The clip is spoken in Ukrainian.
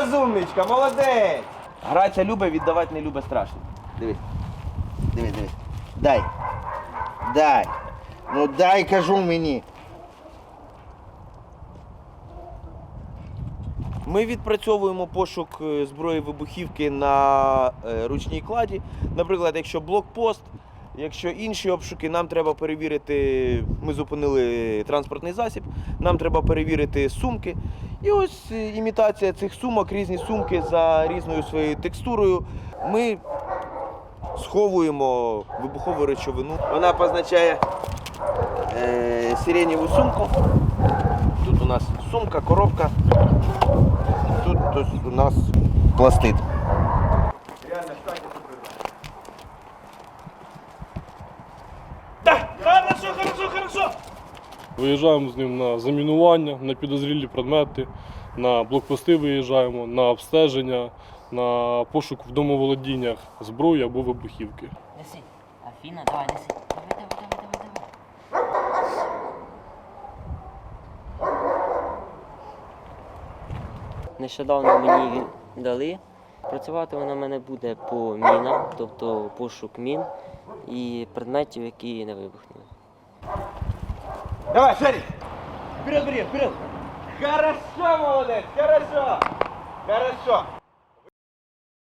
Розумничка, молодець! Граця любить, віддавати не любить страшно. Дивись. Диви, диви. Дай. Дай. Ну дай, кажу мені. Ми відпрацьовуємо пошук е, зброї вибухівки на е, ручній кладі. Наприклад, якщо блокпост, якщо інші обшуки, нам треба перевірити. Ми зупинили транспортний засіб, нам треба перевірити сумки. І ось е, імітація цих сумок, різні сумки за різною своєю текстурою. Ми сховуємо вибухову речовину. Вона позначає е, сиренєву сумку. Тут у нас сумка, коробка. Тут ось у нас пластид. Виїжджаємо з ним на замінування, на підозрілі предмети, на блокпости виїжджаємо, на обстеження, на пошук в домоволодіннях зброї або вибухівки. Неси. Афіна, давай, неси. Давай, давай, давай, давай, давай. Нещодавно мені дали. Працювати вона в мене буде по мінам, тобто пошук мін і предметів, які не вибухнули. Давай, Шарик! Вперед, вперед, вперед! Хорошо, молодец, хорошо! Хорошо!